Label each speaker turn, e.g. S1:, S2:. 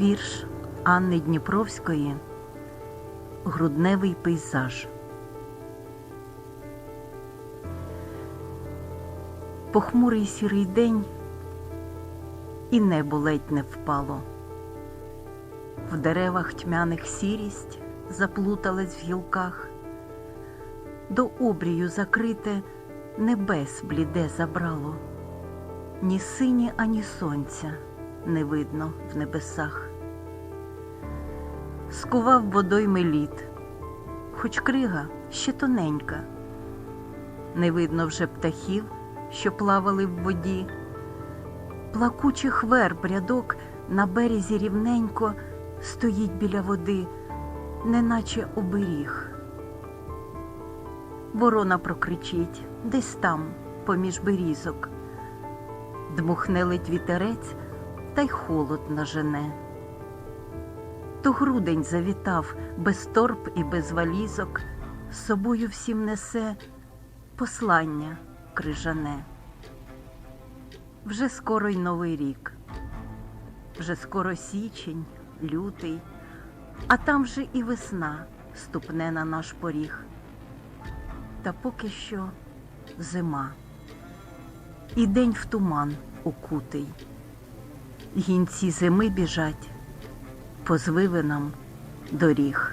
S1: Вірш Анни Дніпровської Грудневий пейзаж. Похмурий сірий день і небо ледь не впало. В деревах тьмяних сірість заплуталась в гілках, до обрію закрите небес бліде забрало, ні сині, ані сонця не видно в небесах. Скував водойми лід, хоч крига ще тоненька, не видно вже птахів, що плавали в воді, плакучих верб рядок на березі рівненько стоїть біля води, неначе оберіг. Ворона прокричить десь там, поміж берізок, дмухне ледь вітерець, та й холод нажене. То грудень завітав без торб і без валізок, з собою всім несе послання крижане. Вже скоро й новий рік, вже скоро січень, лютий, а там вже і весна ступне на наш поріг. Та поки що зима, і день в туман укутий. Гінці зими біжать по звивинам доріг.